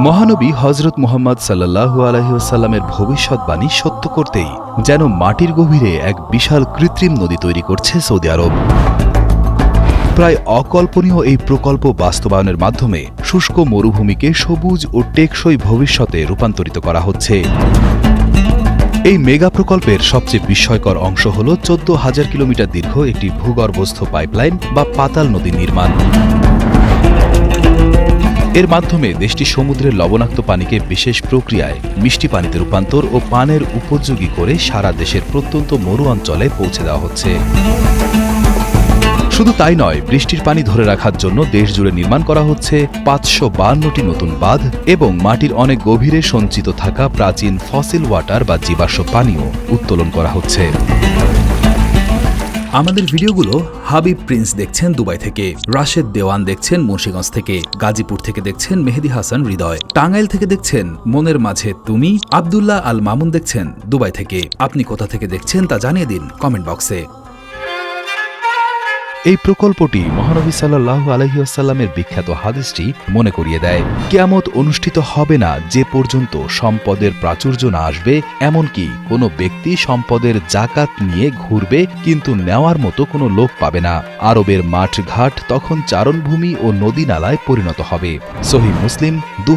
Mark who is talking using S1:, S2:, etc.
S1: মহানবী হজরত মোহাম্মদ সাল্লাহু আলহিউসাল্লামের ভবিষ্যৎবাণী সত্য করতেই যেন মাটির গভীরে এক বিশাল কৃত্রিম নদী তৈরি করছে সৌদি আরব। প্রায় অকল্পনীয় এই প্রকল্প বাস্তবায়নের মাধ্যমে শুষ্ক মরুভূমিকে সবুজ ও টেকসই ভবিষ্যতে রূপান্তরিত করা হচ্ছে। এই মেগা প্রকল্পের সবচেয়ে বিস্ময়কর অংশ হল চোদ্দ হাজার কিলোমিটার দীর্ঘ একটি ভূগর্ভস্থ পাইপলাইন বা পাতাল নদী নির্মাণ। এর মাধ্যমে দেশটি সমুদ্রের লবণাক্ত পানিকে বিশেষ প্রক্রিয়ায় মিষ্টি পানিতে রূপান্তর ও পানের উপযোগী করে সারা দেশের প্রত্যন্ত মরু অঞ্চলে পৌঁছে দেওয়া হচ্ছে। শুধু তাই নয়, বৃষ্টির পানি ধরে রাখার জন্য দেশ জুড়ে নির্মাণ করা হচ্ছে পাঁচশো বান্নটি নতুন বাঁধ এবং মাটির অনেক গভীরে সঞ্চিত থাকা প্রাচীন ফসিল ওয়াটার বা জীবাশ্ম পানীয় উত্তোলন করা হচ্ছে। আমাদের ভিডিওগুলো হাবিব প্রিন্স দেখছেন দুবাই থেকে, রাশেদ দেওয়ান দেখছেন মুন্সিগঞ্জ থেকে, গাজীপুর থেকে দেখছেন মেহেদি হাসান হৃদয়, টাঙ্গাইল থেকে দেখছেন মনের মাঝে তুমি, আবদুল্লাহ আল মামুন দেখছেন দুবাই থেকে। আপনি কোথা থেকে দেখছেন তা জানিয়ে দিন কমেন্ট বক্সে। এই প্রকল্পটি মহানবী সাল্লাহ আলহিউসাল্লামের বিখ্যাত হাদিসটি মনে করিয়ে দেয়, কেয়ামত অনুষ্ঠিত হবে না যে পর্যন্ত সম্পদের প্রাচুর্য না আসবে, এমনকি কোনো ব্যক্তি সম্পদের জাকাত নিয়ে ঘুরবে কিন্তু নেওয়ার মতো কোনো লোক পাবে না। আরবের মাঠ ঘাট তখন চারণভূমি ও নদী নালায় পরিণত হবে। সহি মুসলিম দু